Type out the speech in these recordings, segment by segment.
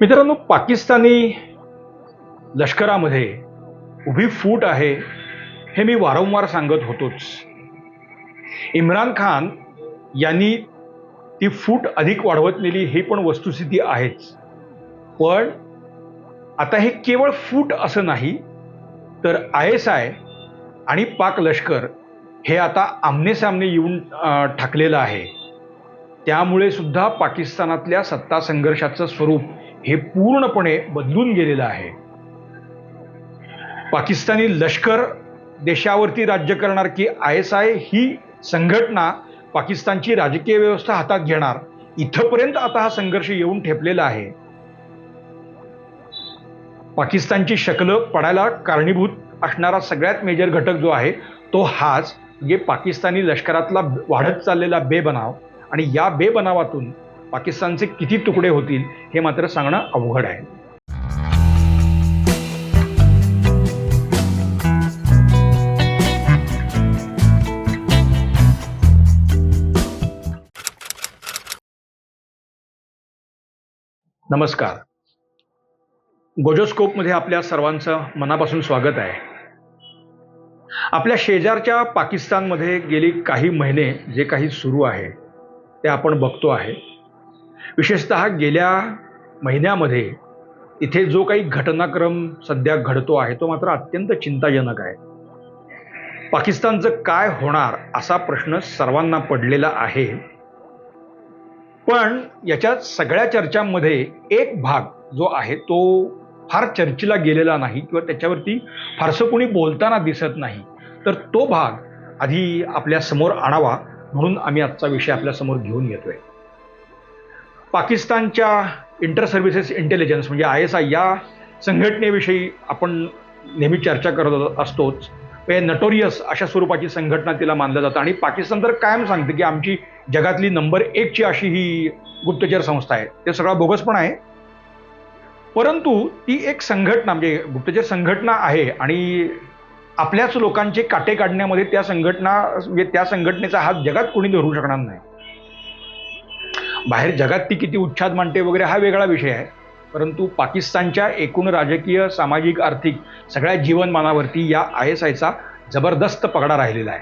मित्रांनो पाकिस्तानी लष्करामध्ये उभी फूट आहे हे मी वारंवार सांगत होतोच. इम्रान खान यांनी ती फूट अधिक वाढवत नेली हे पण वस्तुस्थिती आहेच. पण आता हे केवळ फूट असं नाही तर आय एस आय आणि पाक लष्कर हे आता आमनेसामने येऊन ठाकलेलं आहे. त्यामुळे सुद्धा पाकिस्तानातल्या सत्ता संघर्षाचं स्वरूप हे पूर्णपणे बदलून गेलेलं आहे. पाकिस्तानी लष्कर देशावरती राज्य करणार की आय एस आय ही संघटना पाकिस्तानची राजकीय व्यवस्था हातात घेणार इथंपर्यंत आता हा संघर्ष येऊन ठेपलेला आहे. पाकिस्तानची शकल पडायला कारणीभूत असणारा सगळ्यात मेजर घटक जो आहे तो हाच म्हणजे पाकिस्तानी लष्करातला वाढत चाललेला बेबनाव आणि या बेबनावातून पाकिस्तानचे किती तुकडे होतील हे मात्र सांगणं अवघड आहे. नमस्कार. गोजोस्कोपमध्ये आपल्या सर्वांचं मनापासून स्वागत आहे. आपल्या शेजारच्या पाकिस्तानमध्ये गेली काही महिने जे काही सुरू आहे ते आपण बघतो आहे. विशेषत गेल्या महिन्यामध्ये इथे जो काही घटनाक्रम सध्या घडतो आहे तो मात्र अत्यंत चिंताजनक आहे. पाकिस्तानचं काय होणार असा प्रश्न सर्वांना पडलेला आहे. पण याच्या सगळ्या चर्चांमध्ये एक भाग जो आहे तो फार चर्चेला गेलेला नाही किंवा त्याच्यावरती फारसं कोणी बोलताना दिसत नाही. तर तो भाग आधी आपल्यासमोर आणावा म्हणून आम्ही आजचा विषय आपल्यासमोर घेऊन येतोय. पाकिस्तानच्या इंटर सर्व्हिसेस इंटेलिजन्स म्हणजे आय एस आय या संघटनेविषयी आपण नेहमी चर्चा करत असतोच. हे नटोरियस अशा स्वरूपाची संघटना तिला मानलं जातं. आणि पाकिस्तान तर कायम सांगते की आमची जगातली नंबर एकची अशी ही गुप्तचर संस्था आहे. ते सगळा बोगस पण आहे. परंतु ती एक संघटना म्हणजे गुप्तचर संघटना आहे आणि आपल्याच लोकांचे काटे काढण्यामध्ये त्या संघटना म्हणजे त्या संघटनेचा हात जगात कोणी धरू शकणार नाही. बाहेर जगात ती किती उच्छाद मांडते वगैरे हा वेगळा विषय आहे. परंतु पाकिस्तानच्या एकूण राजकीय सामाजिक आर्थिक सगळ्या जीवनमानावरती या आय एस आयचा जबरदस्त पगडा राहिलेला आहे.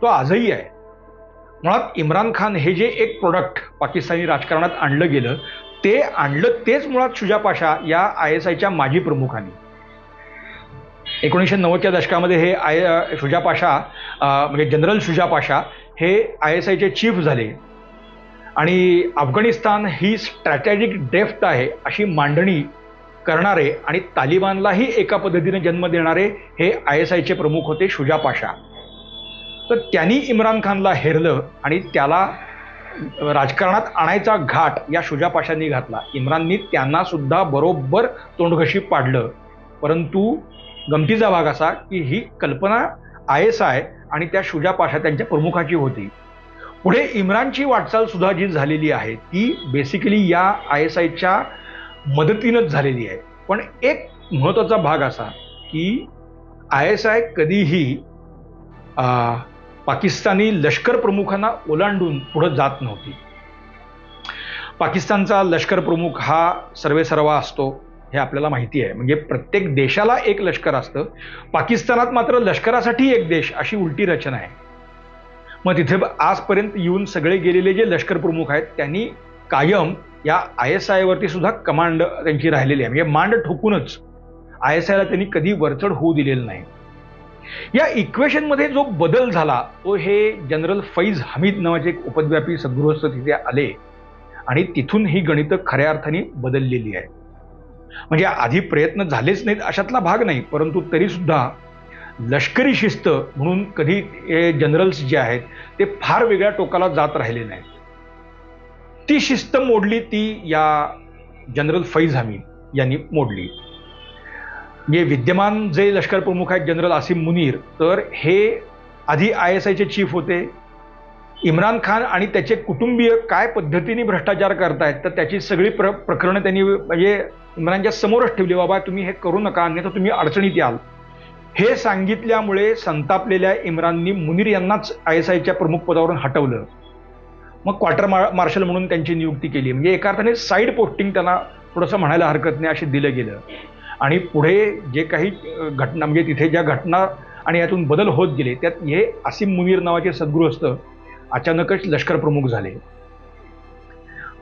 तो आजही आहे. मुळात इम्रान खान हे जे एक प्रोडक्ट पाकिस्तानी राजकारणात आणलं गेलं ते आणलं तेच मुळात शुजा पाशा या आय एस आयच्या माजी प्रमुखांनी. एकोणीसशे नव्वदच्या दशकामध्ये हे आय शुजा पाशा म्हणजे जनरल शुजा पाशा हे आय एस आयचे चीफ झाले. आणि अफगाणिस्तान ही स्ट्रॅटेजिक डेफ्ट आहे अशी मांडणी करणारे आणि तालिबानलाही एका पद्धतीने जन्म देणारे हे आय एस आयचे प्रमुख होते शुजा पाशा. तर त्यांनी इम्रान खानला हेरलं आणि त्याला राजकारणात आणायचा घाट या शुजा पाशांनी घातला. इम्राननी त्यांना सुद्धा बरोबर तोंडघशी पाडलं. परंतु गमतीचा भाग असा की ही कल्पना आय एस आय आणि त्या शुजा पाशा त्यांच्या प्रमुखाची होती. पुढे इम्रानची वाटचाल सुद्धा जी झालेली आहे. ती बेसिकली या आय एस आयच्या मदतीनंच झालेली आहे. पण एक महत्त्वाचा भाग असा की आय एस आय कधीही पाकिस्तानी लष्कर प्रमुखांना ओलांडून पुढं जात नव्हती. पाकिस्तानचा लष्कर प्रमुख हा सर्वेसर्वा असतो हे आपल्याला माहिती आहे. म्हणजे प्रत्येक देशाला एक लष्कर असतं. पाकिस्तानात मात्र लष्करासाठी एक देश अशी उलटी रचना आहे. मग तिथे आजपर्यंत येऊन सगळे गेलेले जे लष्कर प्रमुख आहेत त्यांनी कायम या आय एस आयवरती सुद्धा कमांड त्यांची राहिलेली आहे. म्हणजे मांड ठोकूनच आय एस आयला त्यांनी कधी वरचढ होऊ दिलेलं नाही. या इक्वेशनमध्ये जो बदल झाला तो हे जनरल फैज हमीद नावाचे एक उपद्व्यापी सद्गृहस्थ तिथे आले आणि तिथून ही गणितं खऱ्या अर्थाने बदललेली आहे म्हणजे आधी प्रयत्न झालेच नाहीत अशातला भाग नाही परंतु तरीसुद्धा लष्करी शिस्त म्हणून कधी हे जनरल्स जे आहेत ते फार वेगळ्या टोकाला जात राहिले नाहीत. ती शिस्त मोडली ती या जनरल फैज हमीद यांनी मोडली. म्हणजे विद्यमान जे लष्कर प्रमुख आहेत जनरल आसिम मुनीर तर हे आधी आय एस आयचे चीफ होते. इम्रान खान आणि त्याचे कुटुंबीय काय पद्धतीने भ्रष्टाचार करतायत तर त्याची सगळी प्र प्रकरणं त्यांनी म्हणजे इम्रानच्या समोरच ठेवली बाबा तुम्ही हे करू नका अन्यथा तुम्ही अडचणीत याल. हे सांगितल्यामुळे संतापलेल्या इम्राननी मुनीर यांनाच आय एस आयच्या प्रमुख पदावरून हटवलं. मग क्वार्टर मार्शल म्हणून त्यांची नियुक्ती केली. म्हणजे एका अर्थाने साईड पोस्टिंग त्यांना थोडंसं म्हणायला हरकत नाही असे दिलं गेलं. आणि पुढे जे काही घटना म्हणजे तिथे ज्या घटना आणि यातून बदल होत गेले त्यात हे आसिम मुनीर नावाचे सद्गृहस्थ अचानकच लष्कर प्रमुख झाले.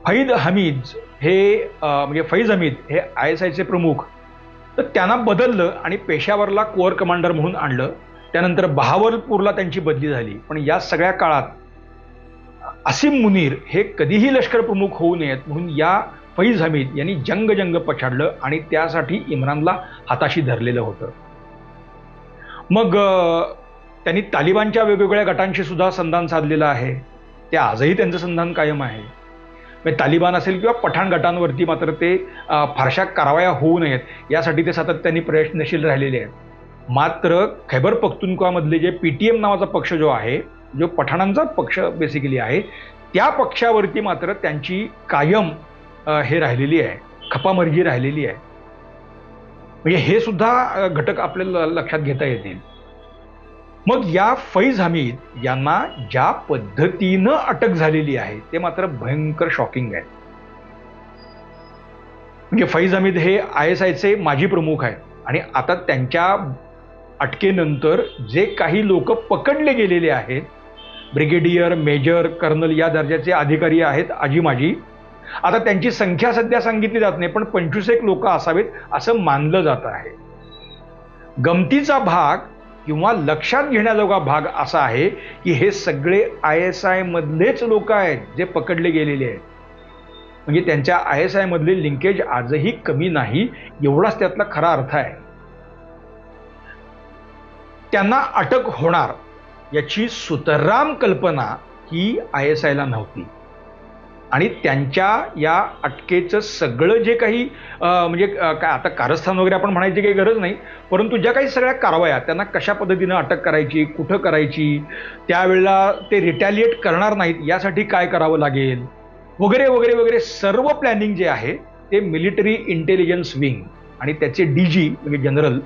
फैद हमीद हे म्हणजे फैज हमीद हे आय एस आयचे प्रमुख तर त्यांना बदललं आणि पेशावरला कोअर कमांडर म्हणून आणलं. त्यानंतर बहावलपूरला त्यांची बदली झाली. पण या सगळ्या काळात असीम मुनीर हे कधीही लष्कर प्रमुख होऊ नयेत म्हणून या फैज हमीद यांनी जंग जंग पछाडलं आणि त्यासाठी इम्रानला हाताशी धरलेलं होतं. मग त्यांनी तालिबानच्या वेगवेगळ्या गटांशी सुद्धा संधान साधलेलं आहे. ते आजही त्यांचं संधान कायम आहे. म्हणजे तालिबान असेल किंवा पठाण गटांवरती मात्र ते फारशा कारवाया होऊ नयेत. यासाठी ते सातत्याने प्रयत्नशील राहिलेले आहेत. मात्र Khyber पख्तुनख्वामधले J P T M नावाचा पक्ष जो आहे जो पठाणांचा पक्ष बेसिकली आहे त्या पक्षावरती मात्र त्यांची कायम हे राहिलेली आहे खपामर्जी राहिलेली आहे. म्हणजे हे सुद्धा घटक आपल्याला लक्षात घेता येतील. मग या फैज हमीद यांना ज्या पद्धतीनं अटक झालेली आहे ते मात्र भयंकर शॉकिंग आहे. म्हणजे फैज हमीद हे आय एस आयचे माजी प्रमुख आहेत आणि आता त्यांच्या अटकेनंतर जे काही लोक पकडले गेलेले आहेत ब्रिगेडियर मेजर कर्नल या दर्जाचे अधिकारी आहेत आजी माजी आता त्यांची संख्या सध्या सांगितली जात नाही पण पंचवीस एक लोक असावेत असं मानलं जात आहे. गमतीचा भाग किंवा लक्षात घेण्याजोगा भाग असा आहे की हे सगळे आय एस आयमधलेच लोक आहेत जे पकडले गेलेले आहेत. म्हणजे त्यांच्या आय एस आयमधले लिंकेज आजही कमी नाही एवढाच त्यातला खरा अर्थ आहे. त्यांना अटक होणार याची सुतराम कल्पना ही आय एस आयला नव्हती. आणि त्यांच्या या अटकेचं सगळं जे काही म्हणजे काय आता कारस्थान वगैरे आपण म्हणायची काही गरज नाही परंतु ज्या काही सगळ्या कारवाया त्यांना कशा पद्धतीनं अटक करायची कुठं करायची त्यावेळेला ते रिटॅलिएट करणार नाहीत यासाठी काय करावं लागेल? वगैरे वगैरे वगैरे सर्व प्लॅनिंग जे आहे ते मिलिटरी इंटेलिजन्स विंग आणि त्याचे डी जी म्हणजे general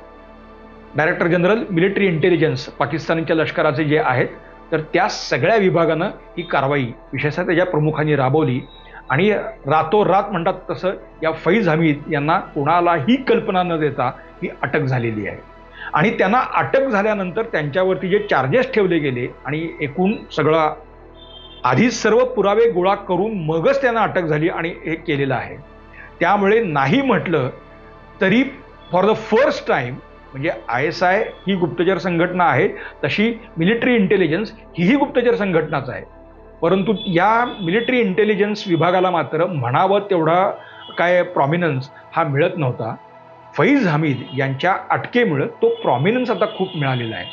director general military intelligence पाकिस्तानच्या लष्कराचे जे आहेत तर त्या सगळ्या विभागानं ही कारवाई विशेषतः त्याच्या प्रमुखांनी राबवली. आणि रातोरात म्हणतात तसं या फैज हमीद यांना कोणालाही कल्पना न देता ही अटक झालेली आहे. आणि त्यांना अटक झाल्यानंतर त्यांच्यावरती जे चार्जेस ठेवले गेले आणि एकूण सगळा आधीच सर्व पुरावे गोळा करून मगच त्यांना अटक झाली आणि हे केलेलं आहे. त्यामुळे नाही म्हटलं तरी फॉर द फर्स्ट टाईम म्हणजे आय एस आय ही गुप्तचर संघटना आहे तशी मिलिटरी इंटेलिजन्स हीही गुप्तचर संघटनाच आहे. परंतु या मिलिटरी इंटेलिजन्स विभागाला मात्र म्हणावं तेवढा काय प्रॉमिनन्स हा मिळत नव्हता. फैज हमीद यांच्या अटकेमुळं तो प्रॉमिनन्स आता खूप मिळालेला आहे.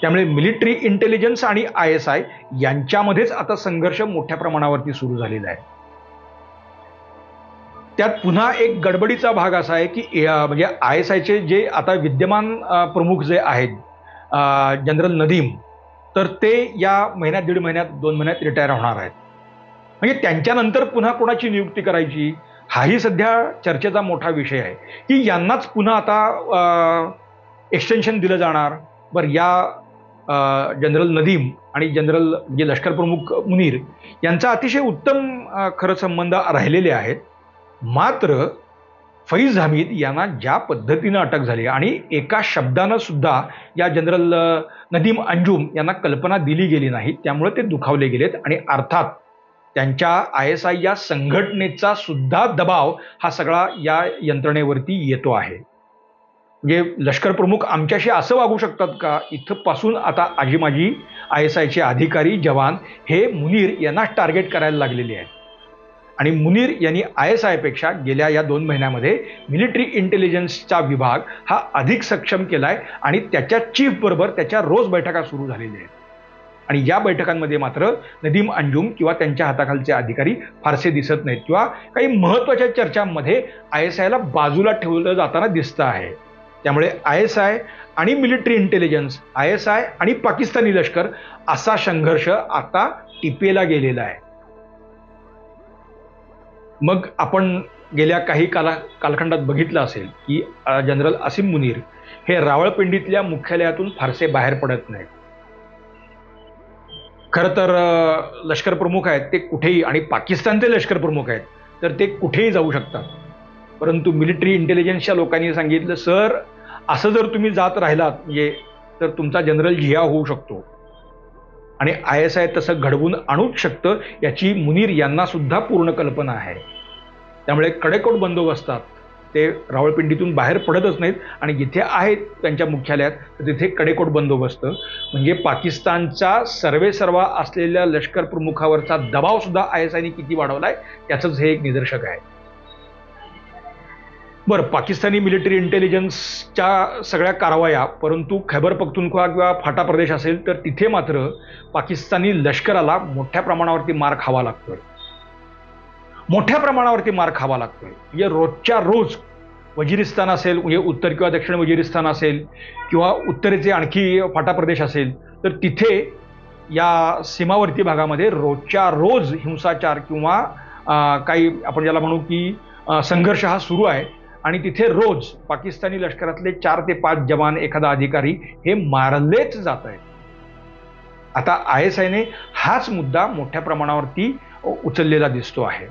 त्यामुळे मिलिटरी इंटेलिजन्स आणि आय एस आय यांच्यामध्येच आता संघर्ष मोठ्या प्रमाणावरती सुरू झालेला आहे. त्यात पुन्हा एक गडबडीचा भाग असा आहे की म्हणजे आय एस आयचे जे आता विद्यमान प्रमुख जे आहेत जनरल नदीम तर ते या महिन्यात दीड महिन्यात दोन महिन्यात रिटायर होणार आहेत. म्हणजे त्यांच्यानंतर पुन्हा कोणाची नियुक्ती करायची हाही सध्या चर्चेचा मोठा विषय आहे. की यांनाच पुन्हा आता एक्सटेन्शन दिलं जाणार. बरं या जनरल नदीम आणि जनरल म्हणजे लष्कर प्रमुख मुनीर यांचा अतिशय उत्तम खरं संबंध राहिलेले आहेत. मात्र फैज हमीद यांना ज्या पद्धतीनं अटक झाली आणि एका शब्दानं सुद्धा या जनरल नदीम अंजुम यांना कल्पना दिली गेली नाही त्यामुळे ते दुखावले गेलेत आणि अर्थात त्यांच्या आय एस आय या संघटनेचा सुद्धा दबाव हा सगळा या यंत्रणेवरती येतो आहे. म्हणजे लष्कर प्रमुख आमच्याशी असं वागू शकतात का? इथंपासून आता आजी आय एस आयचे अधिकारी जवान हे मुनीर यांनाच टार्गेट करायला लागलेले आहेत. आणि मुनीर यांनी आय एस आयपेक्षा गेल्या या दोन महिन्यामध्ये मिलिटरी इंटेलिजन्सचा विभाग हा अधिक सक्षम केला आहे आणि त्याच्या चीफबरोबर त्याच्या रोज बैठका सुरू झालेल्या आहेत. आणि या बैठकांमध्ये मात्र नदीम अंजुम किंवा त्यांच्या हाताखालचे अधिकारी फारसे दिसत नाहीत किंवा काही महत्त्वाच्या चर्चांमध्ये आय एस आयला बाजूला ठेवलं जाताना दिसतं आहे. त्यामुळे आय एस आय आणि military intelligence I S I आणि पाकिस्तानी लष्कर असा संघर्ष आता टिपेला गेलेला आहे. मग आपण गेल्या काही काला कालखंडात बघितलं असेल की जनरल असीम मुनीर हे रावळपिंडीतल्या मुख्यालयातून फारसे बाहेर पडत नाहीत. खरं तर लष्कर प्रमुख आहेत ते कुठेही आणि पाकिस्तानचे लष्कर प्रमुख आहेत तर ते कुठेही जाऊ शकतात. परंतु मिलिटरी इंटेलिजन्सच्या लोकांनी सांगितलं सर असं जर तुम्ही जात राहिलात म्हणजे तर तुमचा जनरल झिया होऊ शकतो. आणि आय एस आय तसं घडवून आणूच शकतं याची मुनीर यांना सुद्धा पूर्ण कल्पना आहे. त्यामुळे कडेकोट बंदोबस्तात ते रावळपिंडीतून बाहेर पडतच नाहीत आणि जिथे आहेत त्यांच्या मुख्यालयात तर तिथे कडेकोट बंदोबस्त. म्हणजे पाकिस्तानचा सर्वे सर्वा असलेल्या लष्कर प्रमुखावरचा आय एस आयने किती वाढवला आहे त्याचंच हे एक निदर्शक आहे. बरं पाकिस्तानी मिलिटरी इंटेलिजन्सच्या सगळ्या कारवाया परंतु खैबर पख्तुनख्वा किंवा फाटा प्रदेश असेल तर तिथे मात्र पाकिस्तानी लष्कराला मोठ्या प्रमाणावरती मार खावा लागतोय. मोठ्या प्रमाणावरती मार खावा लागतोय. म्हणजे रोजच्या रोज वजिरिस्तान असेल म्हणजे उत्तर किंवा दक्षिण वजिरिस्तान असेल किंवा उत्तरेचे आणखी फाटा प्रदेश असेल तर तिथे या सीमावर्ती भागामध्ये रोजच्या रोज हिंसाचार किंवा काही आपण ज्याला म्हणू की संघर्ष हा सुरू आहे. आणि तिथे रोज पाकिस्तानी लष्करातले चार ते पाच जवान एखादा अधिकारी हे मारलेच जात आहेत. आता आय एस आयने हाच मुद्दा मोठ्या प्रमाणावरती उचललेला दिसतो आहे.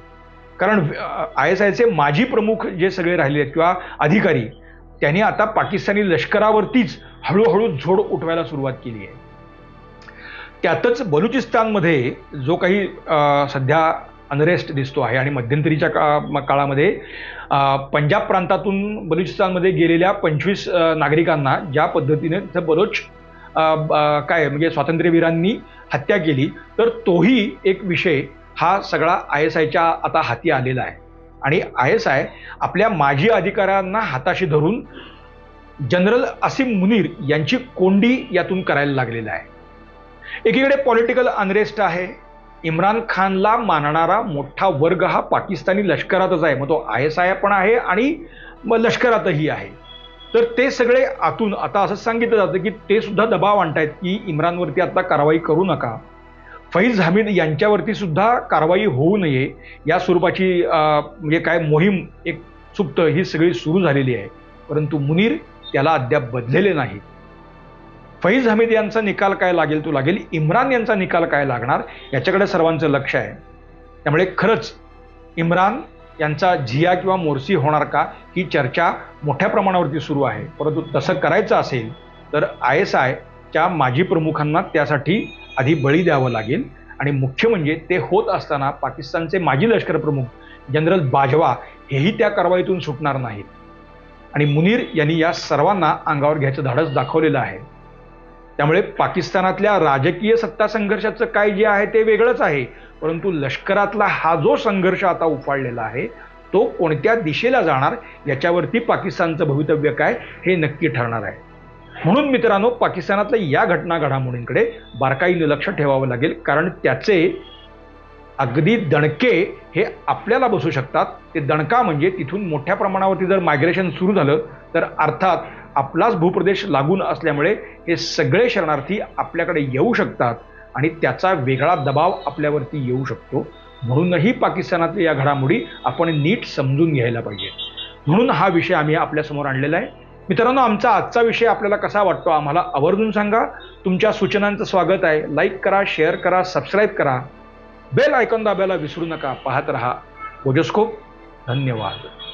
कारण आय एस आयचे माजी प्रमुख जे सगळे राहिले आहेत किंवा अधिकारी त्यांनी आता पाकिस्तानी लष्करावरतीच हळूहळू झोड उठवायला सुरुवात केली आहे. त्यातच बलुचिस्तानमध्ये जो काही सध्या अनरेस्ट दिसतो आहे आणि मध्यंतरीच्या का काळामध्ये पंजाब प्रांतातून बलुचिस्तानमध्ये गेलेल्या पंचवीस नागरिकांना ज्या पद्धतीने तिथं बलोच ब- काय म्हणजे स्वातंत्र्यवीरांनी हत्या केली तर तोही एक विषय हा सगळा आय एस आयच्या आता हाती आलेला आहे. आणि आय एस आय आपल्या माजी अधिकाऱ्यांना हाताशी धरून जनरल असीम मुनीर यांची कोंडी यातून करायला लागलेला आहे. एकीकडे पॉलिटिकल अनरेस्ट आहे इम्रान खानला मानणारा मोठा वर्ग हा पाकिस्तानी लष्करातच आहे. मग तो आय एस आय पण आहे आणि मग लष्करातही आहे. तर ते सगळे आतून आता असं सांगितलं जातं की ते सुद्धा दबाव आणतायत की इम्रानवरती आता कारवाई करू नका. फैज हमीद यांच्यावरती सुद्धा कारवाई होऊ नये. या स्वरूपाची म्हणजे काय मोहीम एक सुप्त ही सगळी सुरू झालेली आहे. परंतु मुनीर त्याला अद्याप बदलेले नाहीत. फैज हमीद यांचा निकाल काय लागेल तो लागेल इम्रान यांचा निकाल काय लागणार याच्याकडे सर्वांचं लक्ष आहे. त्यामुळे खरंच इम्रान यांचा झिया किंवा मोर्सी होणार का ही चर्चा मोठ्या प्रमाणावरती सुरू आहे. परंतु तसं करायचं असेल तर आय एस आयच्या माजी प्रमुखांना त्यासाठी आधी बळी द्यावं लागेल. आणि मुख्य म्हणजे ते होत असताना पाकिस्तानचे माजी लष्कर प्रमुख जनरल बाजवा हेही त्या कारवाईतून सुटणार नाहीत. आणि मुनीर यांनी या सर्वांना अंगावर घ्यायचं धाडस दाखवलेलं आहे. त्यामुळे पाकिस्तानातल्या राजकीय सत्ता संघर्षाचं काय जे आहे ते वेगळंच आहे. परंतु लष्करातला हा जो संघर्ष आता उफाळलेला आहे तो कोणत्या दिशेला जाणार याच्यावरती पाकिस्तानचं भवितव्य काय हे नक्की ठरणार आहे. म्हणून मित्रांनो पाकिस्तानातल्या या घटना घडामोडींकडे बारकाईने लक्ष ठेवावं लागेल कारण त्याचे अगदी दणके हे आपल्याला बसू शकतात. ते दणका म्हणजे तिथून मोठ्या प्रमाणावरती जर मायग्रेशन सुरू झालं तर अर्थात आपलाच भूप्रदेश लागून असल्यामुळे हे सगळे शरणार्थी आपल्याकडे येऊ शकतात आणि त्याचा वेगळा दबाव आपल्यावरती येऊ शकतो. म्हणूनही पाकिस्तानातल्या या घडामोडी आपण नीट समजून घ्यायला पाहिजे. म्हणून हा विषय आम्ही आपल्यासमोर आणलेला आहे. मित्रांनो आमचा आजचा विषय आपल्याला कसा वाटतो आम्हाला आवर्जून सांगा. तुमच्या सूचनांचं स्वागत आहे. लाईक करा शेअर करा सबस्क्राईब करा. बेल आयकॉन दाबायला विसरू नका. पाहत रहा. ओजोस्कोप धन्यवाद.